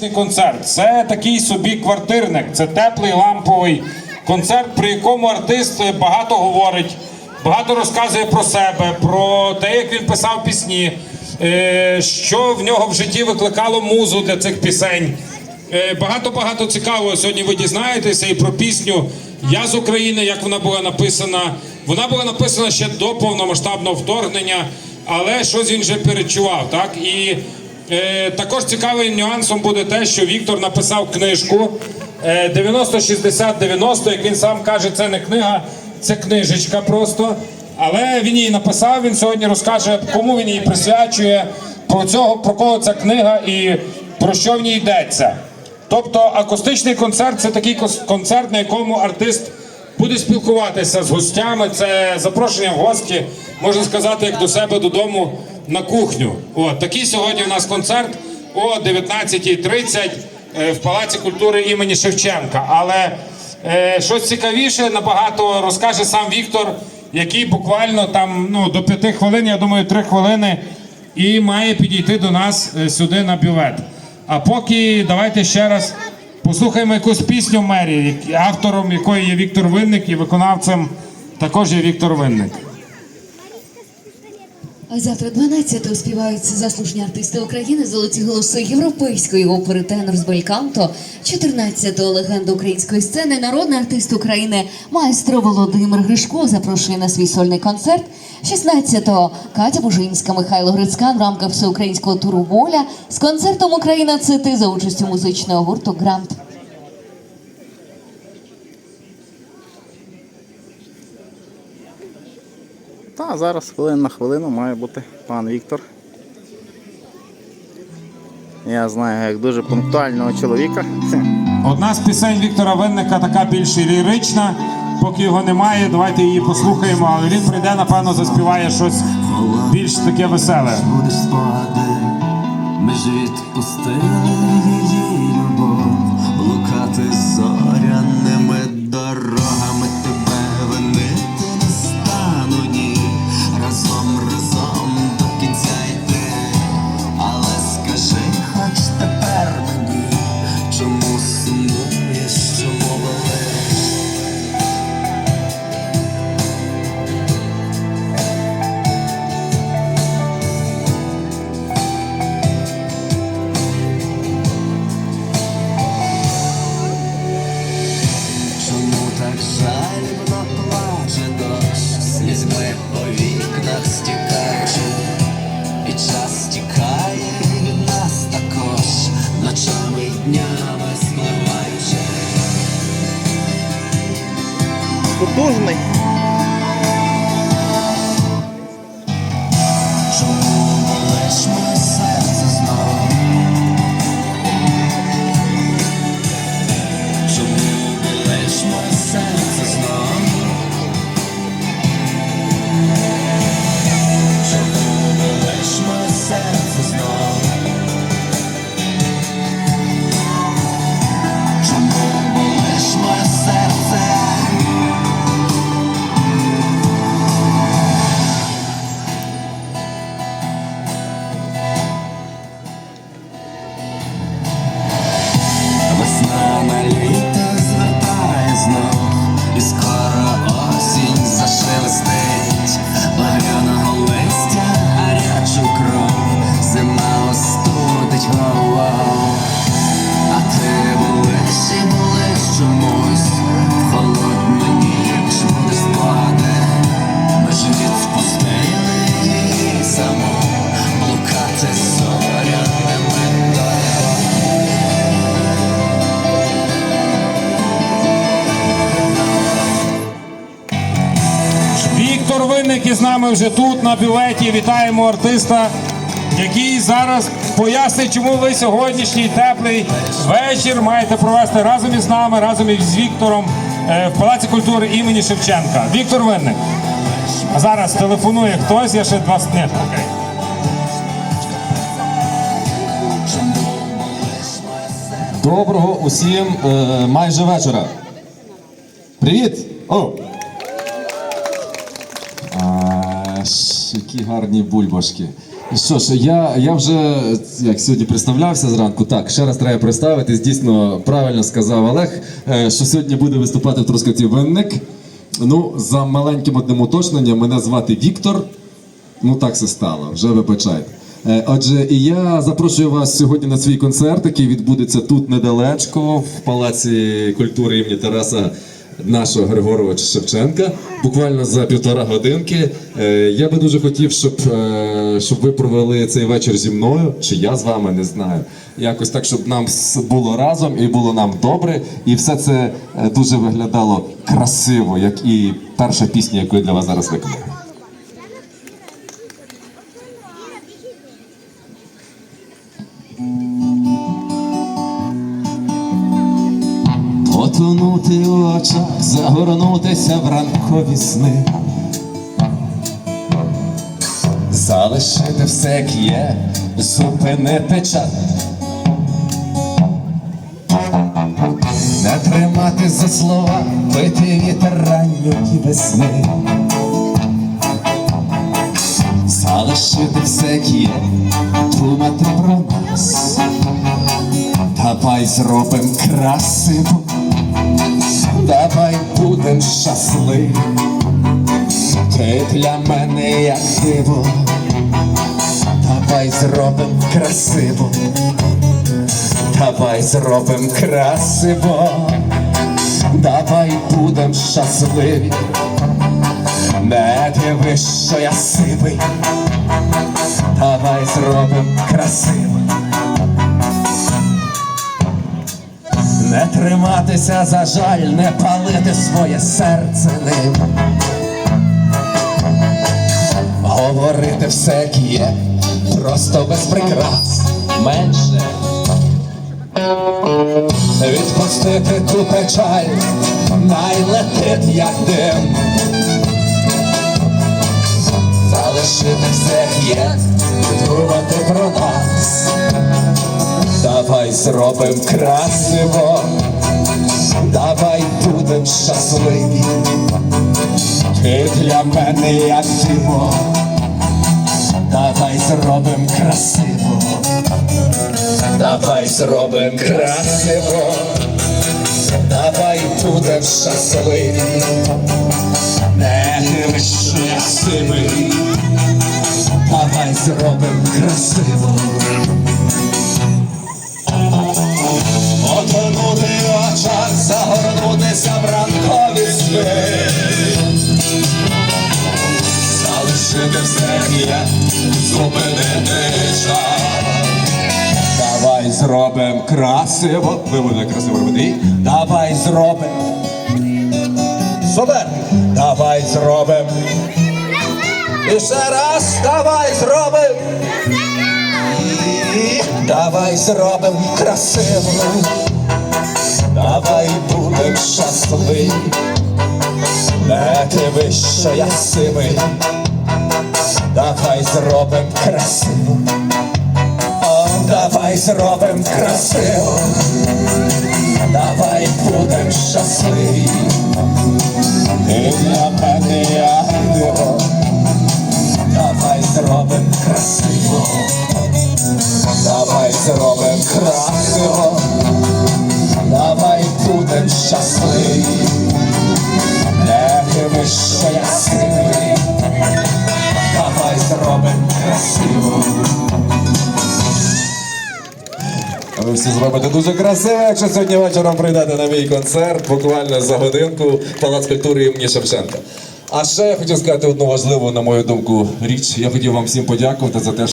Цей концерт це такий собі квартирник, це теплий ламповий концерт, при якому артист багато говорить, багато розказує про себе, про те, як він писав пісні, е, що в нього в житті викликало музу для цих пісень. Е, Багато-багато цікавого сьогодні ви дізнаєтеся і про пісню Я з України, як вона була написана. Вона була написана ще до повномасштабного вторгнення, але щось він вже перечував. Так і е, також цікавим нюансом буде те, що Віктор написав книжку е, 90-60-90, як він сам каже, це не книга, це книжечка просто. Але він її написав. Він сьогодні розкаже, кому він її присвячує, про цього, про кого ця книга і про що в ній йдеться. Тобто акустичний концерт це такий концерт, на якому артист буде спілкуватися з гостями. Це запрошення в гості, можна сказати, як до себе додому на кухню. От такий сьогодні у нас концерт о 19.30 е, в Палаці культури імені Шевченка. Але е, щось цікавіше набагато розкаже сам Віктор, який буквально там ну, до п'яти хвилин, я думаю, три хвилини, і має підійти до нас е, сюди на бювет. А поки давайте ще раз послухаємо якусь пісню Мері, автором якої є Віктор Винник і виконавцем також є Віктор Винник. А завтра 12-го співають заслужені артисти України, золоті голоси європейської опери тенор з Бельканто, 14-го легенда української сцени, народний артист України, майстро Володимир Гришко запрошує на свій сольний концерт. 16-го Катя Бужинська, Михайло Грицькан в рамках всеукраїнського туру Воля з концертом Україна це ти за участю музичного гурту Грант. Та зараз хвилин на хвилину має бути пан Віктор. Я знаю як дуже пунктуального чоловіка. Одна з пісень Віктора Винника така більш лірична. Поки його немає, давайте її послухаємо, але він прийде, напевно, заспіває щось більш таке веселе. Ми ж відпустили її любов, слізьми по вікнах стікаючи, і час стікає від нас також, ночами й днями спливаючи. Винник із нами вже тут на бюветі. Вітаємо артиста, який зараз пояснить, чому ви сьогоднішній теплий вечір маєте провести разом із нами, разом із Віктором е, в Палаці культури імені Шевченка. Віктор Винник. А зараз телефонує хтось, я ще два Ні, окей. Доброго усім е, майже вечора. Привіт! О! А, які гарні бульбашки. Що ж, я, я вже як сьогодні представлявся зранку. Так, ще раз треба представитись. Дійсно, правильно сказав Олег, е, що сьогодні буде виступати в Трускавці винник. Ну, за маленьким одним уточненням, мене звати Віктор. Ну так все стало, вже вибачайте. Е, Отже, і я запрошую вас сьогодні на свій концерт, який відбудеться тут недалечко, в Палаці культури імені Тараса нашого Григоровича Шевченка. Буквально за півтора годинки. Е, Я би дуже хотів, щоб, е, щоб ви провели цей вечір зі мною, чи я з вами не знаю. Якось так, щоб нам було разом і було нам добре. І все це е, дуже виглядало красиво, як і перша пісня, яку я для вас зараз виконую. Потонути у очах, загорнутися в ранкові сни. Залишити все, як є, зупинити час. Не тримати за слова, пити вітер ранньої весни. Залишити все, як є, думати про нас. Давай зробим красиво, давай будем щасливі. Ти для мене як диво, давай зробим красиво, давай зробим красиво, давай будем щасливі. Не дивись, що я сивий, давай зробим красиво. Не триматися за жаль, не палити своє серце ним. Говорити все, як є, просто без прикрас менше. Відпустити ту печаль, най летить, як дим. Залишити все, як є, думати про зробим красиво, давай будем щасливі. Ти для мене як диво, давай зробим красиво, давай зробим красиво, давай будем щасливі. Не що давай зробим красиво. Загорнутися в ранкові сни. Залишити все є, зупинити час. Давай зробим красиво. Ви будете красиво робити. Давай зробим. Супер! Давай зробим. І ще раз, давай зробим. Давай зробим красиво, давай будем щасливі, не дивись, що я сивий, давай зробим красиво, О, давай зробим красиво, давай будем щасливі, ти для мене Ви всі зробите дуже красиво, якщо сьогодні вечором прийдете на мій концерт, буквально за годинку, Палац культури імені Шевченка. А ще я хотів сказати одну важливу, на мою думку, річ. Я хотів вам всім подякувати за те,